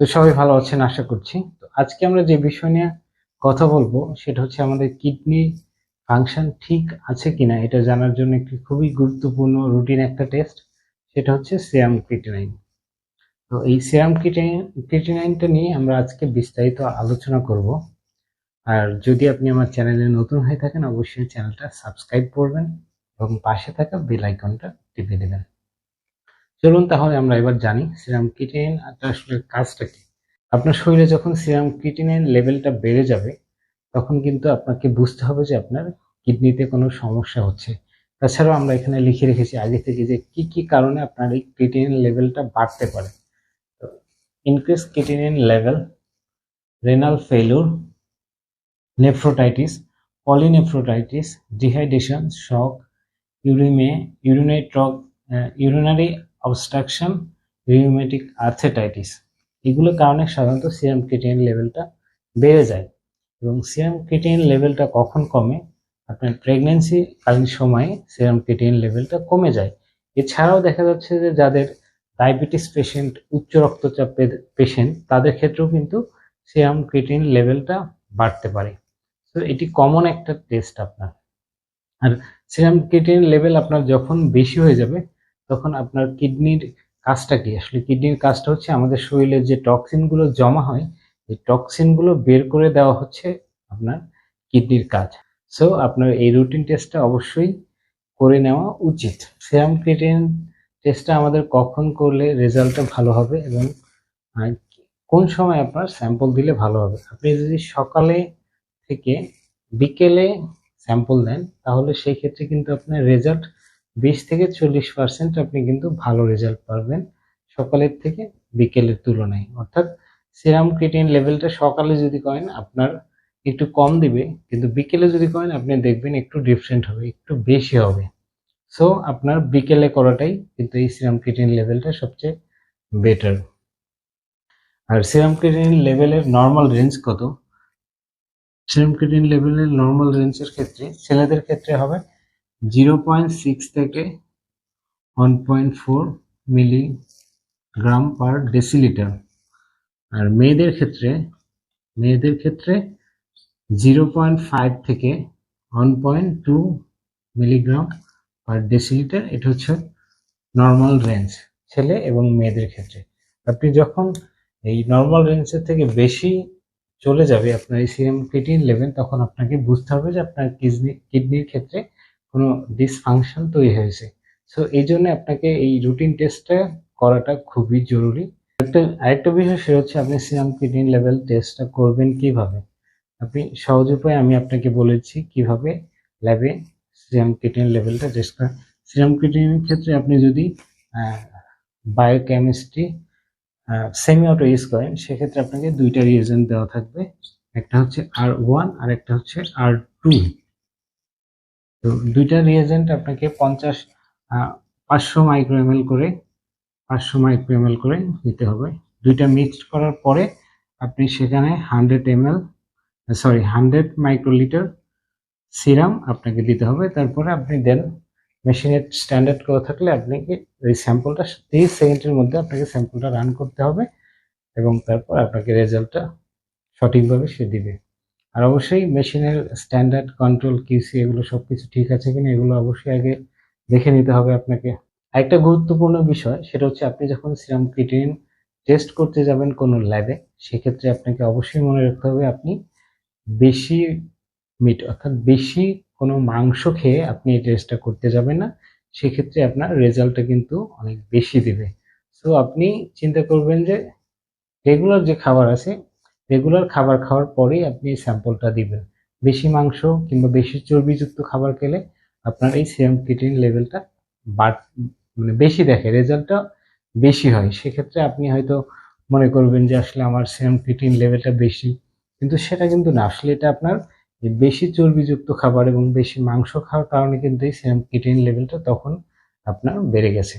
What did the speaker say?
তো সবাই ভালো আছেন, আশা করছি। তো আজকে আমরা যে বিষয় নিয়ে কথা বলব, সেটা হচ্ছে আমাদের কিডনি ফাংশন ঠিক আছে কিনা, এটা জানার জন্য একটি খুবই গুরুত্বপূর্ণ রুটিন একটা টেস্ট, সেটা হচ্ছে সিরাম ক্রিটিনাইন। তো এই সিরাম ক্রিটিনাইনটা নিয়ে আমরা আজকে বিস্তারিত আলোচনা করব। আর যদি আপনি আমার চ্যানেলে নতুন হয়ে থাকেন, অবশ্যই চ্যানেলটা সাবস্ক্রাইব করবেন এবং পাশে থাকা বেল আইকনটা টিপে দেবেন। চলুন তাহলে আমরা এবার জানি সিরাম ক্রিটিনাইন আসলে কাজটা কি। আপনার শরীরে যখন সিরাম ক্রিটিনাইন লেভেলটা বেড়ে যাবে, তখন কিন্তু আপনাকে বুঝতে হবে যে আপনার কিডনিতে কোনো সমস্যা হচ্ছে। তাছাড়াও আমরা এখানে লিখে রেখেছি আগে থেকে যে কি কি কারণে আপনার এই ক্রিটিনিন লেভেলটা বাড়তে পারে। তো increase creatinine level renal failure nephritis pyelonephritis dehydration shock uraemia urinary tract urinary obstruction rheumatic arthritis এগুলোর কারণে সাধারণত সিরাম ক্রিটিনিন লেভেলটা বেড়ে যায়। এবং সিরাম ক্রিটিনিন লেভেলটা কখন কমে? আপনার প্রেগনেন্সি কালীন সময়ে সিরাম ক্রিটিনিন লেভেলটা কমে যায়। এছাড়াও দেখা যাচ্ছে যে যাদের ডায়াবেটিস পেশেন্ট উচ্চ রক্তচাপের পেশেন্ট তাদের ক্ষেত্রেও কিন্তু সিরাম ক্রিটিন লেভেলটা বাড়তে পারে। তো এটি কমন একটা টেস্ট আপনার। আর সিরাম ক্রিটিন লেভেল আপনার যখন বেশি হয়ে যাবে তখন আপনার কিডনির কাজটা কি? আসলে কিডনির কাজটা হচ্ছে আমাদের শরীরে যে টক্সিনগুলো জমা হয়, এই টক্সিনগুলো বের করে দেওয়া হচ্ছে আপনার কিডনির কাজ। সো আপনার এই রুটিন টেস্টটা অবশ্যই করে নেওয়া উচিত। সেরাম ক্রিটিন টেস্টটা আমাদের কখন করলে রেজাল্টটা ভালো হবে এবং কোন সময় আপনার স্যাম্পল দিলে ভালো হবে? আপনি যদি সকালে থেকে বিকেলে স্যাম্পল দেন, তাহলে সেই ক্ষেত্রে কিন্তু আপনার রেজাল্ট বিশ থেকে চল্লিশ পার্সেন্ট আপনি কিন্তু ভালো রেজাল্ট পাবেন সকালের থেকে বিকেলের তুলনায়। অর্থাৎ সিরাম ক্রিটিন লেভেলটা সকালে যদি করেন, আপনার একটু কম দিবে, কিন্তু বিকেলে যদি করেন, আপনি দেখবেন একটু ডিফারেন্ট হবে, একটু বেশি হবে। সো আপনার বিকেলে করাটাই কিন্তু এই সিরাম ক্রিটিন লেভেলটা সবচেয়ে বেটার আর সিরাম ক্রিটিন লেভেলের নর্মাল রেঞ্জ কত? সিরাম ক্রিটিন লেভেলের নর্মাল রেঞ্জের ক্ষেত্রে, ছেলেদের ক্ষেত্রে হবে জিরো পয়েন্ট সিক্স থেকে one point four milligram per decilitre আর মেয়েদের ক্ষেত্রে মেয়েদের ক্ষেত্রে জিরো পয়েন্ট ফাইভ থেকে one point two milligram per decilitre এটা হচ্ছে নর্মাল রেঞ্জ ছেলে এবং মেয়েদের ক্ষেত্রে। আপনি যখন এই নর্মাল রেঞ্জের থেকে বেশি চলে যাবে, আপনার এই সিএম ক্রিটিন লেভেল তখন আপনাকে বুঝতে হবে যে আপনার কিডনি, কিডনির ক্ষেত্রে কোনো ডিসফাংশন তৈরি হয়েছে। সো এই জন্য আপনাকে এই রুটিন টেস্টটা করাটা খুবই জরুরি। একটা আরেকটা বিষয় সেটা হচ্ছে আপনি সিরাম ক্রিটিন লেভেল টেস্টটা করবেন কীভাবে? আপনি সহজ উপায়ে আমি আপনাকে বলেছি কীভাবে ল্যাবে সিরাম ক্রিটিন লেভেলটা টেস্ট করেন সিরাম ক্রিটিনের ক্ষেত্রে আপনি যদি বায়োকেমিস্ট্রি সেমি অটো ইউজ করেন, সেক্ষেত্রে আপনাকে দুইটা রিয়েজেন্ট দেওয়া থাকবে। একটা হচ্ছে আর ওয়ান আর একটা হচ্ছে আর টু দুইটা রিয়েজেন্ট আপনাকে পঞ্চাশ পাঁচশো মাইক্রো এম করে, পাঁচশো মাইক্রো এম করে নিতে হবে। দুইটা মিক্সড করার পরে আপনি সেখানে hundred M sorry hundred microlitre serum আপনাকে দিতে হবে। তারপরে আপনি দেন মেশিনের স্ট্যান্ডার্ড করা থাকলে আপনাকে ওই স্যাম্পলটা তিরিশ সেকেন্ডের মধ্যে আপনাকে স্যাম্পলটা রান করতে হবে এবং তারপর আপনাকে রেজাল্টটা সঠিকভাবে সে দিবে। আর অবশ্যই মেশিনের স্ট্যান্ডার্ড কন্ট্রোল কিউসি এগুলো সব কিছু ঠিক আছে কিনা, এগুলো অবশ্যই আগে দেখে নিতে হবে আপনাকে। আরেকটা গুরুত্বপূর্ণ বিষয়, সেটা হচ্ছে আপনি যখন সিরাম ক্রিটিন টেস্ট করতে যাবেন কোনো ল্যাবে সেক্ষেত্রে আপনাকে অবশ্যই মনে রাখতে হবে আপনি বেশি মিট অর্থাৎ বেশি কোনো মাংস খেয়ে আপনি এই টেস্টটা করতে যাবেন না। সেক্ষেত্রে আপনার রেজাল্টটা কিন্তু অনেক বেশি দেবে। সো আপনি চিন্তা করবেন যে রেগুলার যে খাবার আছে রেগুলার খাবার খাওয়ার পরেই আপনি এই স্যাম্পলটা দিবেন। বেশি মাংস কিংবা বেশি চর্বিযুক্ত খাবার খেলে আপনার এই সিরাম ক্রিটিন লেভেলটা বাড় মানে বেশি দেখে রেজাল্টটা বেশি হয়। সেক্ষেত্রে আপনি হয়তো মনে করবেন যে, আসলে আমার সিরাম ক্রিটিন লেভেলটা বেশি। কিন্তু সেটা কিন্তু না। আসলে এটা আপনার বেশি চর্বিযুক্ত খাবার এবং বেশি মাংস খাওয়ার কারণে কিন্তু এই সিরাম ক্রিটিন লেভেলটা তখন আপনার বেড়ে গেছে।